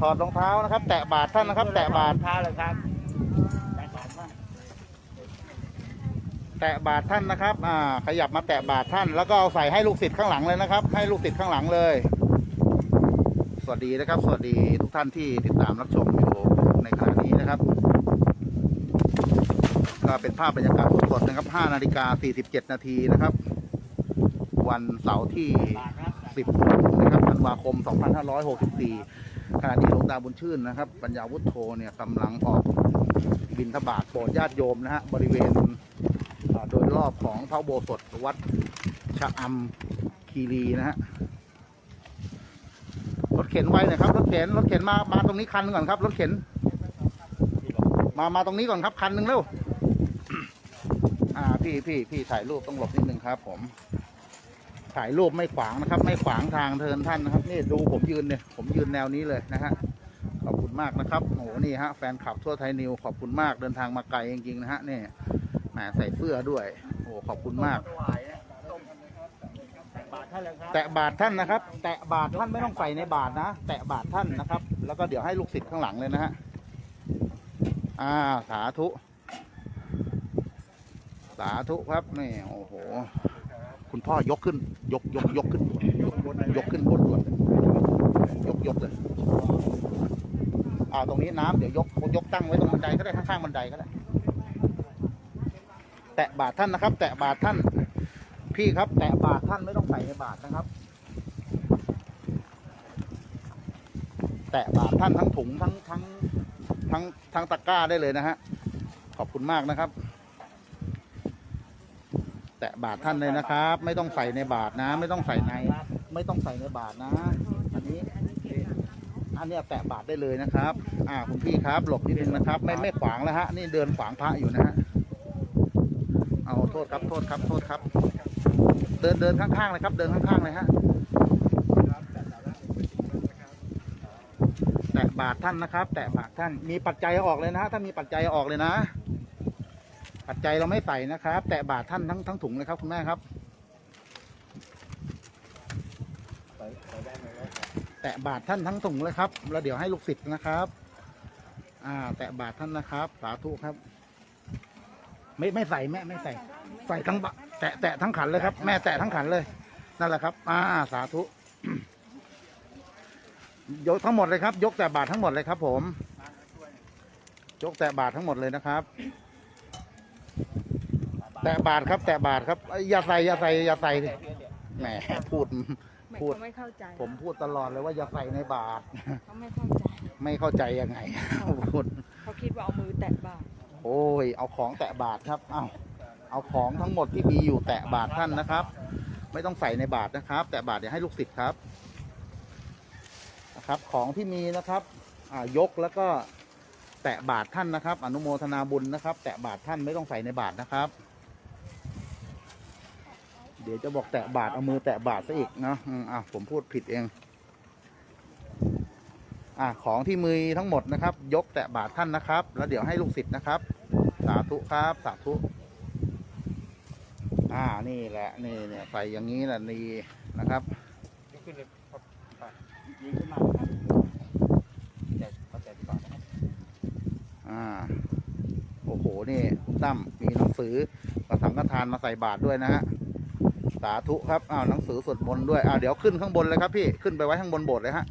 ถอดรองเท้านะครับ แตะบาทท่านนะครับ แตะบาทเท้าเลยครับแตะบาทมากแตะบาทท่านนะครับ อ่า ขยับมาแตะบาทท่าน แล้วก็เอาใส่ให้ลูกศิษย์ข้างหลังเลยนะครับ ให้ลูกศิษย์ข้างหลังเลย สวัสดีนะครับ สวัสดีทุกท่านที่ติดตามรับชมอยู่ในขณะนี้นะครับ ก็เป็นภาพบรรยากาศสดๆนะครับ 5 นาฬิกา 47 นาทีนะครับ วันเสาร์ที่บาทครับ10 นะครับธันวาคม 2564 ขณะที่หลวงตาบุญชื่นนะครับ ปัญญาวุฒโธเนี่ยกำลังออกบินทบาทโปรดญาติโยมนะฮะบริเวณโดยรอบของพระโบสถวัดชะอำคีรีนะฮะรถเข็นไว้หนะครับรถเข็นรถเข็นมามาตรงนี้คันหนึงก่อนครับรถเข็น มามาตรงนี้ก่อนครับคันหนึ่งเร็วอ่าพี่พี่พี่ถ่ายรูปต้องหลบนิดนึงครับ ผม ถ่ายรูปไม่ขวางนะครับ ไม่ขวางทางเทินท่านนะครับ นี่ดูผมยืนเนี่ยผมยืนแนวนี้เลยนะฮะขอบคุณมากนะครับโอ้โหนี่ฮะแฟนคลับทั่วไทยนิวขอบคุณมากเดินทางมาไกลจริงๆนะฮะนี่แหมใส่เสื้อด้วยโอ้ขอบคุณมากแต่บแตะบาทท่านนะครับ แตะบาทท่านไม่ต้องใส่ในบาทนะ แตะบาทท่านนะครับ แล้วก็เดี๋ยวให้ลูกศิษย์ข้างหลังเลยนะฮะอ่าสาธุ สาธุครับนี่โอ้โห คุณพ่อยกขึ้น ยกยกยกขึ้น ยกยกขึ้นบนด่วนยยกยกเลยอ่าตรงนี้น้ำเดี๋ยวยกยกตั้งไว้ตรงบันไดก็ได้ข้างๆบันไดก็ได้แตะบาทท่านนะครับ แตะบาทท่าน พี่ครับ แตะบาทท่านไม่ต้องใส่ในบาทนะครับ แตะบาทท่านทั้งถุงทั้งทั้งทั้งทั้งตะกร้าได้เลยนะฮะขอบคุณมากนะครับ แตะบาทท่านเลยนะครับ ไม่ต้องใส่ในบาทนะ ไม่ต้องใส่ใน ไม่ต้องใส่ในบาทนะ อันนี้ อันเนี้ยแตะบาทได้เลยนะครับ อ่าคุณพี่ครับ หลบนิดนึงนะครับ ไม่ไม่ขวางแล้วฮะ นี่เดินขวางพระอยู่นะฮะ เอาโทษครับ โทษครับ โทษครับ เดินเดินข้างๆเลยครับ เดินข้างๆเลยฮะ แตะบาทท่านนะครับ แตะบาทท่าน มีปัจจัยออกเลยนะถ้ามีปัจจัยออกเลยนะ ปัจจัยเราไม่ใส่นะครับ แตะบาทท่านทั้งทั้งถุงเลยครับคุณแม่ครับแตะบาทท่านทั้งถุงเลยครับแล้วเดี๋ยวให้ลูกศิษย์นะครับ อ่า แตะบาทท่านนะครับ สาธุครับ ไม่ไม่ใส่แม่ไม่ใส่ ใส่ทั้งบะแตะแตะทั้งขันเลยครับ แม่แตะทั้งขันเลยนั่นแหละครับ อ่า สาธุยกทั้งหมดเลยครับ ยกแต่บาททั้งหมดเลยครับ ผม ยกแต่บาททั้งหมดเลยนะครับ แตะบาทครับ แตะบาทครับเอ้ยอย่าใส่อย่าใส่อย่าใส่ดิแหมพูดไม่พูด เขาไม่เข้าใจผมพูดตลอดเลยว่าอย่าใส่ในบาท เขาไม่เข้าใจไม่เข้าใจยังไง พูด เขาคิดว่าเอามือแตะบ่าโอ้ย เอาของแตะบาทครับ เอาเอาของทั้งหมดที่มีอยู่แตะบาทท่านนะครับ ไม่ต้องใส่ในบาทนะครับ แตะบาทเดี๋ยวให้ลูกศิษย์ครับ นะครับ ของที่มีนะครับ อ่ายกแล้วก็แตะบาทท่านนะครับ อนุโมทนาบุญนะครับ แตะบาทท่านไม่ต้องใส่ในบาทนะครับเดี๋ยวจะบอกแตะบาทเอามือแตะบาทซะอีกเนาะอะผมพูดผิดเอง อ่าของที่มือทั้งหมดนะครับ ยกแตะบาทท่านนะครับ แล้วเดี๋ยวให้ลูกศิษย์นะครับ สาธุครับสาธุ อ่านี่แหละนี่เนี่ยใส่อย่างนี้แหละนี่นะครับยกขึ้นเลยครับยิงขึ้นมาครับแต่เขาแต่ดีกว่านะครับอ่าโอ้โหนี่คุณตั้มมีหนังสือประสังฆทานมาใส่บาทด้วยนะฮะ สาธุครับอ้าวหนังสือสวดมนต์ด้วยอ้าวเดี๋ยวขึ้นข้างบนเลยครับพี่ขึ้นไปไว้ข้างบนโบสถ์เลยฮะ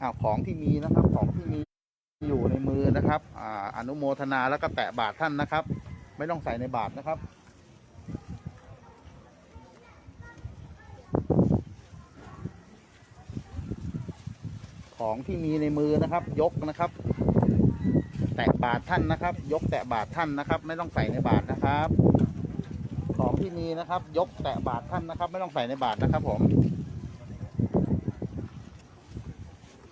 อ้าวของที่มีนะครับของที่มีอยู่ในมือนะครับอ่าอนุโมทนาแล้วก็แตะบาทท่านนะครับ ไม่ต้องใส่ในบาทนะครับของที่มีในมือนะครับ ยกนะครับ แตะบาทท่านนะครับ ยกแตะบาทท่านนะครับ ไม่ต้องใส่ในบาทนะครับ ของที่มีนะครับ ยกแตะบาทท่านนะครับ ไม่ต้องใส่ในบาทนะครับ ผม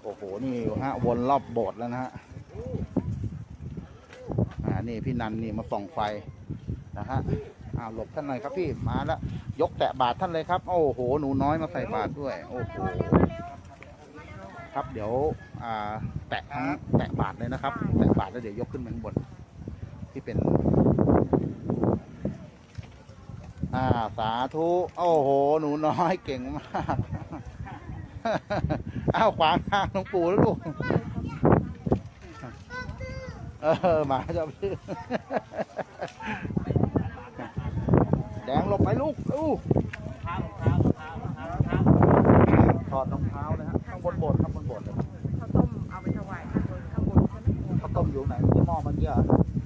โอ้โหนี่ฮะวนรอบโบสถ์แล้วนะฮะอ่านี่พี่นันนี่มาส่องไฟนะฮะอ่าหลบท่านหน่อยครับพี่มาแล้วยกแตะบาทท่านเลยครับ โอ้โหหนูน้อยมาใส่บาทด้วย โอ้โห ครับ เดี๋ยวอ่าแตะทั้งแตะบาทเลยนะครับ แตะบาทแล้วเดี๋ยวยกขึ้นมาข้างบน ที่เป็น อ่าสาธุโอ้โห หนูน้อยเก่งมากอ้าวขวางทางหลวงปู่แล้วลูกเออหมาจะพี่แดงหลบไปลูกลูกเท้ารองเท้ารองเท้ารองเท้ารองเท้าถอดรองเท้านะฮะข้างบนโบสถ์ข้างบ นโบสถ์เลยข้าวต้มเอาไปถวายข้างบนข้างบนใช่ไหมข้าวต้มอยู่ไหนที่หม้อมันเยอะ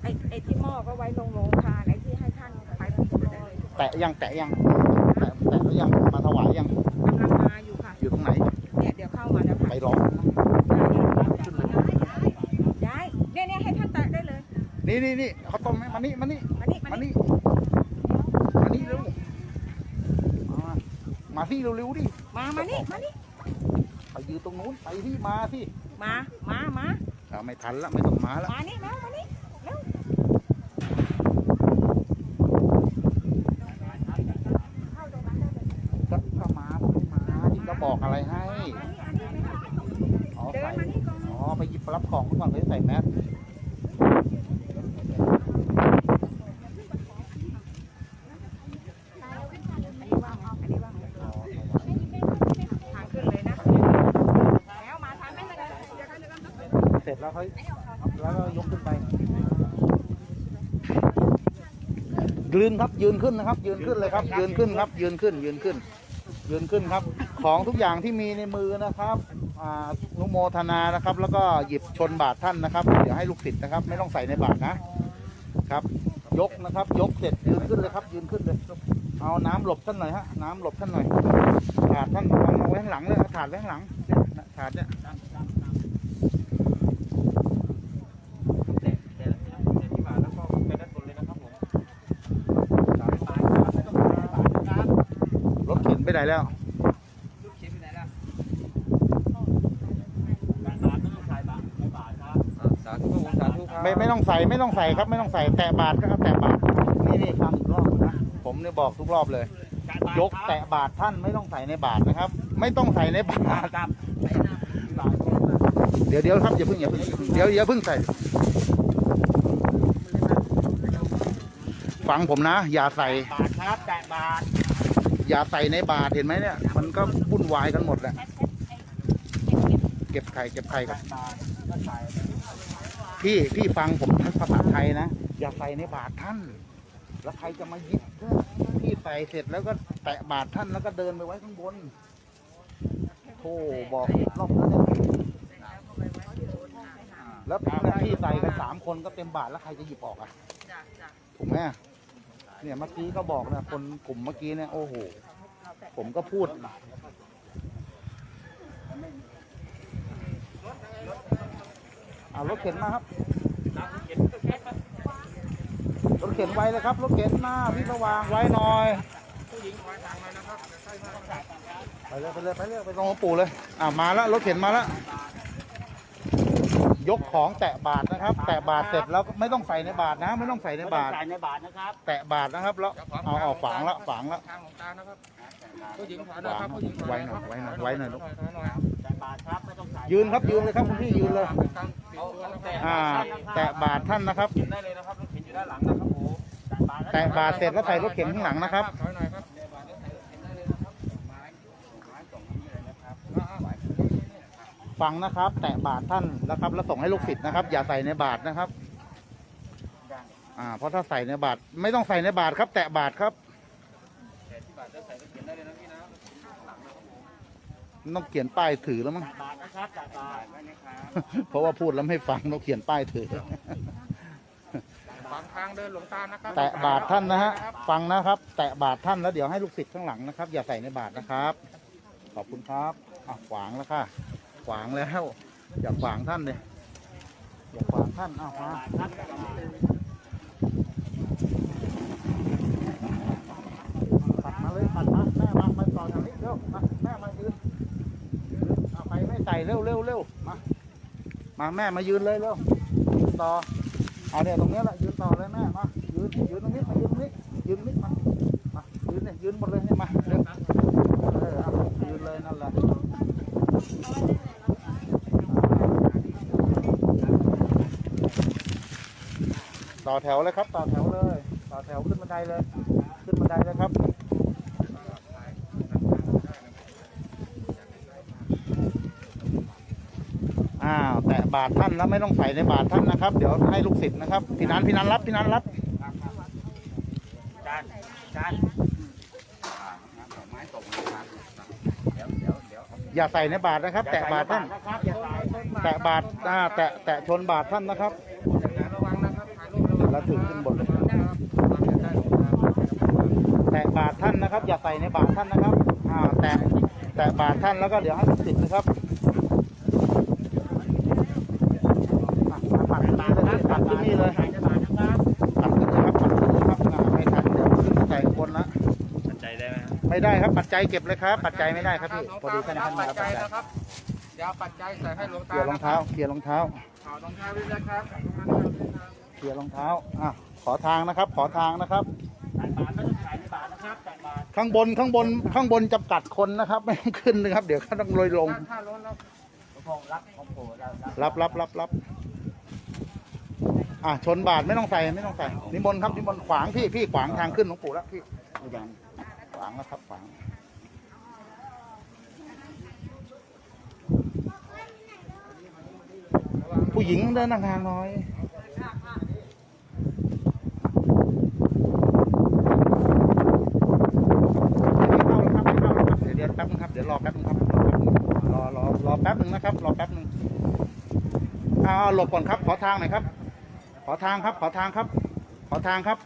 ไอ้ไอ้ที่หม้อก็ไว้ลงโรงทานไอ้ที่ให้ท่านไปบรรจุได้เลยแตะยังแตะยังแตะแตะแล้วยังมาถวายยังกำลังมาอยู่ค่ะ อยู่ตรงไหนเนี่ยเดี๋ยวเข้ามาแล้วค่ะไปรอย้ายเนี่ยเนี่ยให้ท่านแตะได้เลย นี่นี่นี่ข้าวต้มไหมมานี่มานี่มานี่มามานี่นี่มานี่เร็วมามาที่เร็วๆดิมามานี่มานี่ ไปยืนตรงนู้นไปที่มาสิมามามาอ่าไม่ทันละไม่ต้องมาละมานี่มามานี่เร็วก็ก็มาบอกให้มาที่ก็บอกอะไรให้มานี่อันนี้ไม่ได้อ๋อเดินใส่มานี่ก่อนอ๋อไปหยิบรับของก่อนไปใส่แมส อันนี้ว่างอันนี้ว่างทางขึ้นเลยนะแล้วมาทางไม่เลยเดี๋ยวเขาจะต้อง เส ร็จแล้วเขาแล้วก็ยกขึ้นไปยืนครับยืนขึ้นนะครับ ยืนขึ้นเลยครับ ยืนขึ้นครับ ยืนขึ้น ยืนขึ้น ยืนขึ้นครับ ของทุกอย่างที่มีในมือนะครับนุโมทนานะครับ แล้วก็หยิบชนบาทท่านนะครับเดี๋ยวให้ลูกศิษย์นะครับ ไม่ต้องใส่ในบาทนะครับ ยกนะครับ ยกเสร็จยืนขึ้นเลยครับ ยืนขึ้นเลยเอาน้ำหลบท่านหน่อยฮะน้ำหลบท่านหน่อยถาดท่านวางเอาไว้ข้างหลังเลยถาดไว้ข้างหลังถาดเนี่ย เตะเตะเตะที่บ่าแล้วก็ไปด้านบนเลยนะครับผมสายปลายครับไม่ต้องสายปลายนะครับ รถเข็ นไปไหนแล้วลูกชิ้นไปไหนล่ะการบาทไม่ต้องสายบาทไม่บาทครับสาธุสาธุครับไม่ไม่ต้องใส่ไม่ต้องใส่ครับไม่ต้องใส่แตะบาทก็แตะบาทนี่นี่ฟังอีกรอบนะผมเนี่ยบอกทุกรอบเลย ยกแตะบาทท่านไม่ต้องใส่ในบาทนะครับ ไม่ต้องใส่ในบาทครับเดี๋ยวเดี๋ยวครับอย่าเพิ่งอย่าเพิ่งเดี๋ยวอย่าเพิ่งใส่ ฟังผมนะ อย่าใส่บาทครับแตะบาท อย่าใส่ในบาทเห็นไหมเนี่ย มันก็วุ่นวายกันหมดแหละเก็บไข่เก็บไข่ครับพี่พี่ฟังผมภาษาไทยนะ อย่าใส่ในบาทท่าน แล้วใครจะมาหยิบพี่ใส่เสร็จแล้วก็แตะบาทท่านแล้วก็เดินไปไว้ข้างบนโธ่บอกรอบแล้วเนี่ยแล้วพี่ใส่กันสามคนก็เต็มบาทแล้วใครจะหยิบออกอะถูกไหม เนี่ยเมื่อกี้ก็บอกนะคนกลุ่มเมื่อกี้เนี่ยโอ้โห ผมก็พูดเอารถเข็นมาครับ รถเข็นไว้เลยครับ รถเข็นมาพี่สว่างไว้หน่อยไปเลยไปเลยไปเลยไปตรงหลวงปู่เลย อ่ามาแล้วรถเข็นมาแล้ว ยกของแตะบาทนะครับ แตะบาทเสร็จแล้วไม่ต้องใส่ในบาทนะ ไม่ต้องใส่ในไม่ต้องบาท ใส่ในบาทนะครับแตะบาทนะครับแล้วเอาออกฝังละฝังละทางของตานะครับผู้หญิงขอหฝัน่อยงครับผู้หญิงขอไว้หน่อยไว้หน่อยไว้หน่อยลูกขอหน่อยแตะบาทครับไม่ต้องใส่ยืนครับยืนเลยครับคุณพี่ยืนเลยตั้งปิดตัวนะครับอ่าแตะบาทท่านนะครับกินได้เลยนะครับรถเข็นอยู่ด้านหลังนะครับผมแตะบาทเสร็จแล้วใส่รถเข็นข้างหลังนะครับ ถอยหน่อยครับ ฟังนะครับ แตะบาทท่านนะครับ แล้วส่งให้ลูกศิษย์นะครับ อย่าใส่ในบาทนะครับ อ่า เพราะถ้าใส่ในบาทไม่ต้องใส่ในบาทครับ แตะบาทครับต้องเขียนป้ายถือแล้วมั้งแตะบาทนะครับแตะบาทไว้นะครับเพราะว่าพูดแล้วไม่ฟังต้องเขียนป้ายถือขวางทางเดินหลวงตานะครับ แตะบาทท่านนะฮะฟังนะครับ แตะบาทท่านแล้วเดี๋ยวให้ลูกศิษย์ข้างหลังนะครับ อย่าใส่ในบาทนะครับ ขอบคุณครับอะขวางแล้วค่ะข วางแล้วอย่าขวางท่านเลยอย่าขวางท่านอ้าวมาตัดมาเลยตัดมาแม่มามาต่อแถวนี้เร็วมาแม่มายืนเอาไปไม่ใส่เร็วเร็วเร็วมามาแม่มายืนเลยเร็วยืนต่อเอาเนี่ยตรงนี้แหละยืนต่อเลยแม่มายืนยืนตรงนี้มายืนตรงนี้ยืนตรงนี้มามายืนเนี่ยยืนหมดเลยเนี่ยมาเร็วเออยืนเลยนั่นแหละ ต่อแถวเลยครับ ต่อแถวเลย ต่อแถวขึ้นบันไดเลย ขึ้นบันใจเลยครับอ้าวแตะบาทท่านแล้วไม่ต้องใส่ในบาทท่านนะครับ เดี๋ยวให้ลูกศิษย์นะครับพี่นันพี่นันรับพี่นันรับจานจานดอกไม้ตกเลยครับเดี๋ยวเดี๋ยวเดี๋ยวอย่าใส่ในบาทนะครับ แตะบาทท่านนะครับอย่าใส่แตะบาทอ่าแตะแตะชนบาทท่านนะครับ ระวังนะครับถ่าย รูประวังแล้วถือขึ้นบนเลยครับวางใกล้ๆหลวงตาแตะบาทท่านนะครับ อย่าใส่ในบาทท่านนะครับอ่าแตะแตะบาทท่านแล้วก็เดี๋ยวให้ลูกศิษย์นะครับอะปัดปัดขึ้นนี่เลยปัดขึ้นนี่เลยปัดขึ้นเลยครับปัดขึ้นเลยครับอ่าไม่ทันเดี๋ยวขึ้นมาใส่ข้างบนละสนใจได้ไหมไม่ได้ครับปัจจัยเก็บเลยครับ ปัจจัยไม่ได้ครับพี่หลวงพอตาดีไม่ท่านเอาท่านปัมาจเอาปัจจัยจัยนะครับอย่าเอาปัจจัยใส่ให้หลวงเคตาลียร์รองเท้าเคลียร์รองเท้าเอารองเท้าด้วยนะครับ เคลียร์รองเท้าอะขอทางนะครับ ขอทางนะครับบาทไม่ต้องขายในบาทนะครับแต่บาทข้างบนข้างบนข้างบนจำกัดคนนะครับ ไม่ต้องขึ้นนะครับ เดี๋ยวเขาต้องลอยลง ถ้าถ้าล้นแล้วพงรับของโผล่เรารับรับรับรับอะชนบาทไม่ต้องใส่ไม่ต้องใส่นิมนต์ครับนิมนต์ขวางพี่พี่ขวางทางขึ้นหลวงปู่แล้วพี่อย่างขวางนะครับขวางผู้หญิงเดินห่างๆหน่อยไม่เข้าแล้วครับไม่เข้าแล้วครับเดี๋ยวเดี๋ยวแป๊บนึงครับเดี๋ยวรอแป๊บนึงครับรอรอรอแป๊บนึงนะครับ รอแป๊บนึงเอาเอา หลบก่อนครับ ขอทางหน่อยครับ ขอทางครับ ขอทางครับ ขอทางครับ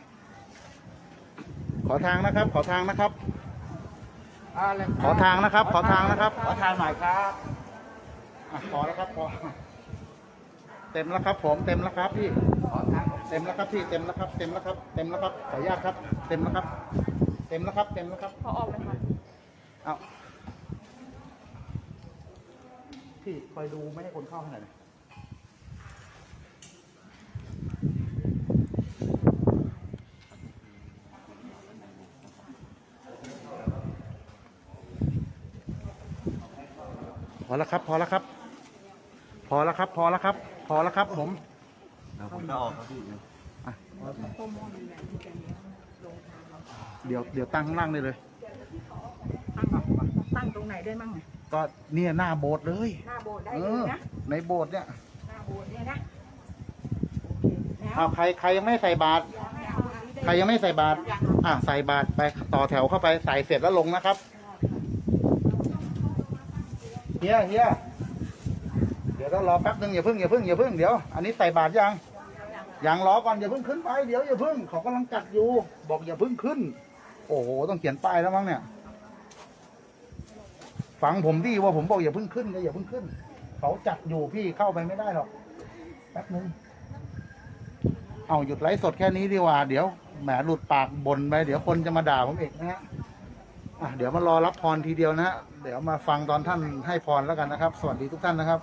ขอทางนะครับ ขอทางนะครับ ขอทางนะครับ ขอทางนะครับ ขอทางหน่อยครับอะพอแล้วครับพอเต็มแล้วครับ ผมเต็มแล้วครับพี่ขอทางเต็มแล้วครับพี่เต็มแล้วครับ เต็มแล้วครับ เต็มแล้วครับขออนุญาตครับ เต็มแล้วครับ เต็มแล้วครับ เต็มแล้วครับพอออกเลยค่ะเอาพี่คอยดูไม่ให้คนเข้าให้หน่อยน อแล้วครับ พอแล้วครับ พอแล้วครับ พอแล้วครับ พอแล้วครับ ผมผมจะออกครับพี่อะเดี๋ยวเดี๋ยวตั้งข้างล่างได้เลย ตั้งออกก่อนตั้งตรงไหนได้มั่งอะก็เนี่ยหน้าโบสถ์เลย หน้าโบสถ์ได้เอเลอยนะในโบสถ์เนี่ยหน้าโบสถ์เนี่ยนะโอเคแล้วอ้าวใครใครยังไม่ใส่บาตรใครยังไม่ใส่บาตรอะใส่บาตรไปต่อแถวเข้าไปใส่เสร็จแล้วลงนะครับเฮียเฮียเดี๋ยวต้องรอแป๊บนึงอย่าพิ่งอย่าพิ่งอย่าพิ่งเดี๋ยว อันนี้ใส่บาตรยังยังรอก่อนอย่าพิ่งขึ้นไปเดี๋ยวอย่าพิ่งเขากำลังจัดอยู่ บอกอย่าพิ่งขึ้น โอ้โหต้องเขียนป้ายแล้วมั้งเนี่ย ฟังผมดิว่าผมบอกอย่าพิ่งขึ้นก็อย่าพิ่งขึ้น เขาจัดอยู่พี่เข้าไปไม่ได้หรอกแป๊บนึงเอาหยุดไลฟ์สดแค่นี้ดีกว่า เดี๋ยวแหมหลุดปากบ่นไปเดี๋ยวคนจะมาด่าผมอีกนะฮะ อะเดี๋ยวมารอรับพรทีเดียวนะฮะเดี๋ยวมาฟังตอนท่านให้พรแล้วกันนะครับ สวัสดีทุกท่านนะครับ